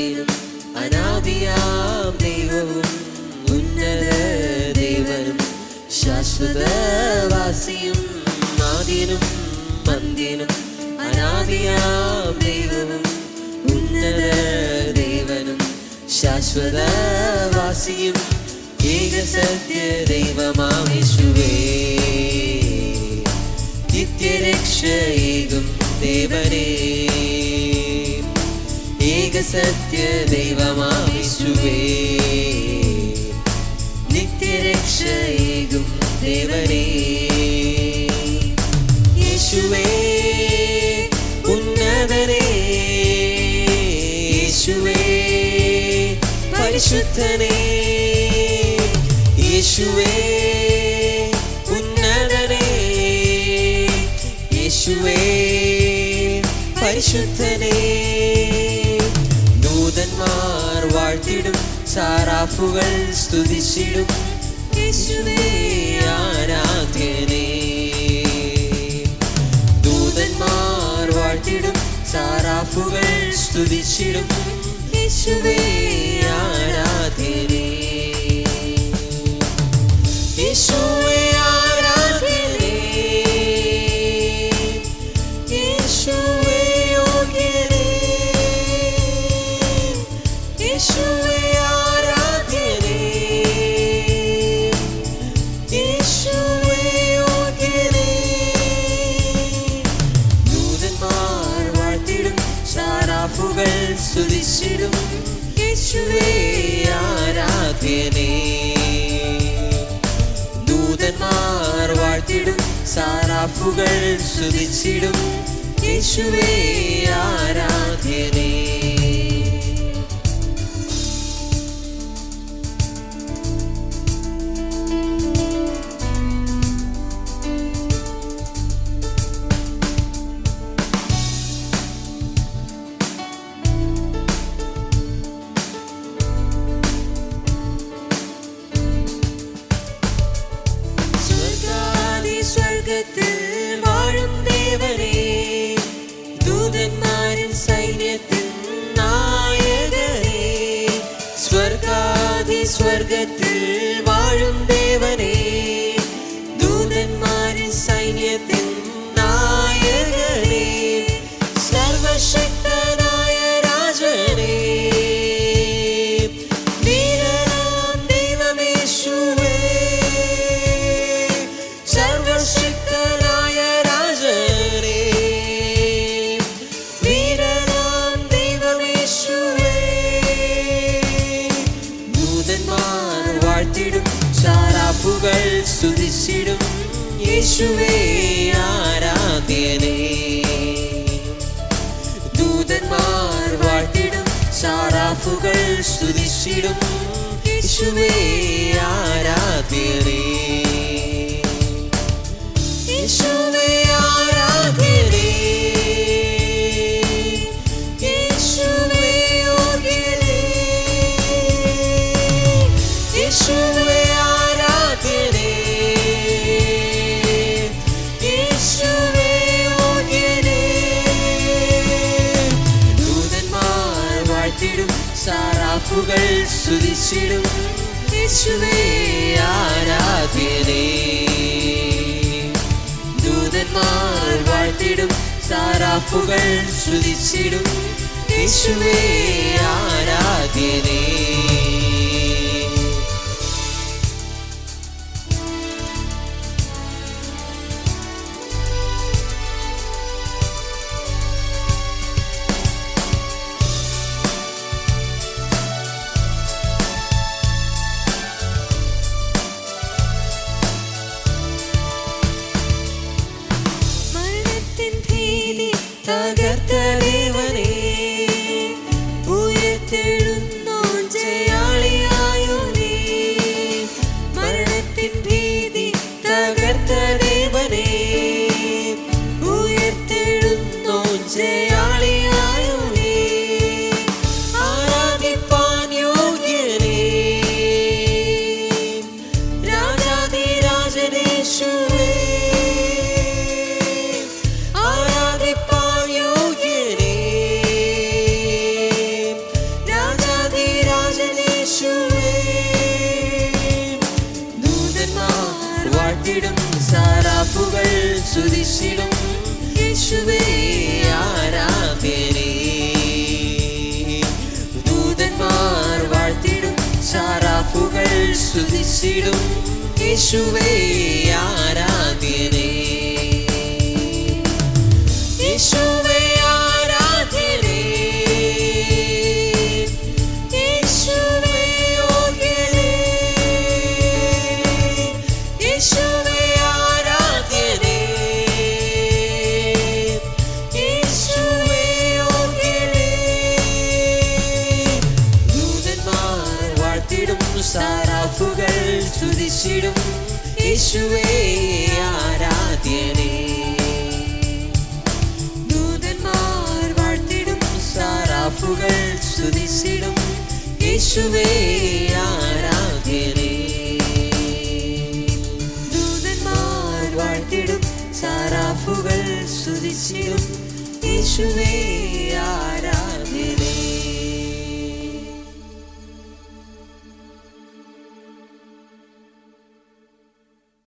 അനന്തിനും അനാദിയാം ദൈവവും ഉന്നത ദൈവനും ശാശ്വതവാസിയും ആദ്യനും അന്ത്യനും അനാദിയാം ദൈവവും ഉന്നത ദൈവനും ശാശ്വതവാസിയും ഏക സത്യ ദൈവമാവിശുവേ നിത്യരക്ഷയേകും ദേവനേ. ഏകസത്യ ദൈവമാവിശുവേ നിത്യരക്ഷയേകും ദേവനേ. യേശുവേ ഉന്നതനേ. യേശുവേ പരിശുദ്ധനേ. യേശുവേ ഉന്നതനേ. യേശുവേ പരിശുദ്ധനേ. വാഴ്ത്തിടും സാറാഫുകൾ സ്തുതിച്ചിടും. യേശുവേ ദൂതന്മാർ വാഴ്ത്തിടും. സാറാഫുകൾ സ്തുതിച്ചിടും. യേശുവേ സാറാഫുകൾ സ്തുതിച്ചിടും യേശുവേ ആരാധ്യനേ ദൂതന്മാർ വാഴ്ത്തിടും സാറാഫുകൾ സ്തുതിച്ചിടും യേശുവേ ആരാധ്യനേ സ്വർഗാദി സ്വർഗത്തിൽ വാഴും ദേവനേ. ദൂതന്മാരിൻ സൈന്യത്തിൻ നായകനേ. സർവശക്തനായ സാറാഫുകൾ സ്തുതിച്ചിടും യേശുവേ ആരാധ്യനേ ദൂതന്മാർ വാഴ്ത്തിടും സാറാഫുകൾ സ്തുതിച്ചിടും യേശുവേ ആരാധ്യനേ യേശുവേ സ്തുതിച്ചിടും യേശുവേ ആരാധ്യനേ ദൂതന്മാർ വാഴ്ത്തിടും സാറാഫുകൾ സ്തുതിച്ചിടും യേശുവേ ആരാധ്യനേ suerte. പാട്ടിടും സാറാപ്പുകൾ സുതിശിടും യേശുവേ ആരാധനേ ദൂതന്മാർ വാഴ്ത്തിടും. സാറാപ്പുകൾ സുതിശിടും യേശുവേ ആരാ യേശുവേ ആരാധ്യനേ. ദൂതന്മാർ വാഴ്ത്തിടും സാറാഫുകൾ സ്തുതിച്ചിടും. യേശുവേ ആരാധ്യനേ. ദൂതന്മാർ വാഴ്ത്തിടും സാറാഫുകൾ സ്തുതിച്ചിടും. യേശുവേ ആരാധ്യനേ